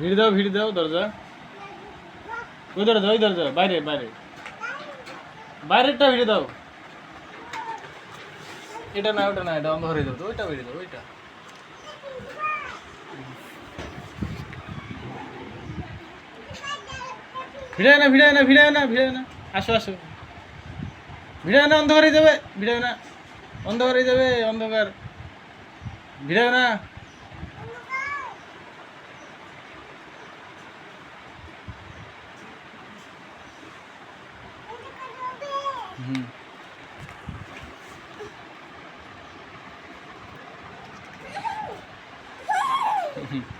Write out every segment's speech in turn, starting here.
ভিড় দাও ভিড় দাও, দরজা। ওই দরজা ওই দরজা, বাইরে বাইরে। বাইরেরটা ভিড় দাও। এটা না, ওটা না, এটা অন্ধ হয়ে যাবে ওইটা ভিড় দাও, ওইটা। ভিড়ায় না ভিড়ায় না ভিড়ায় না ভিড়ায় না। আসো আসো। ভিড় না অন্ধ হয়ে যাবে, ভিড়ায় না। অন্ধকার হয়ে যাবে অন্ধকার ভিড়ায় না হুম এ-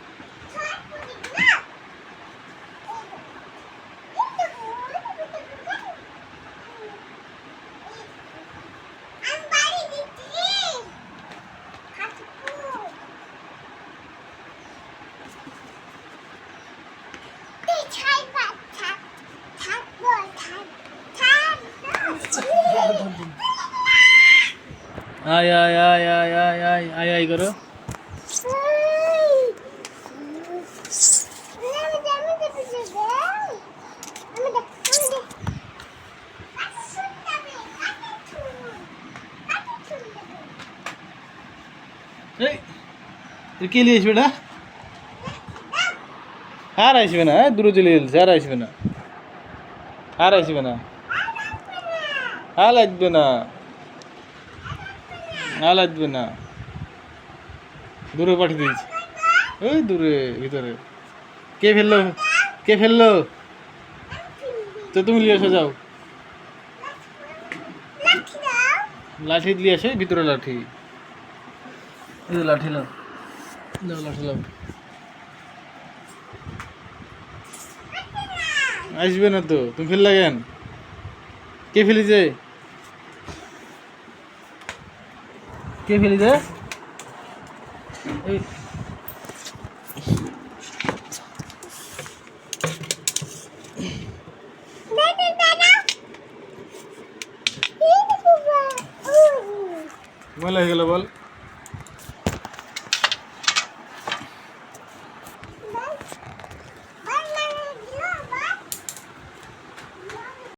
আয় আয় আয় আয় আয় আয় আয় আয় করো। কে নিয়ে আসবে না? আর আসবে না দূরে চলে গেছে, আর আসবে না। আর আসবে না। আর লাগবে না। আর লাগবে না। দূরে পাঠিয়ে দিয়েছি। ওই দূরে, ভিতরে। কে ফেলল? কে ফেলল? তো তুমি নিয়ে এসে, যাও। লাঠি দিয়ে আসে ভিতরে লাঠি। লাঠি লাও লাঠি লাও আসবে না তো। তুমি ফেললা কেন? কে ফেলিছে? কে ফেলিছে? এই। ময়লা হয়ে গেল বল।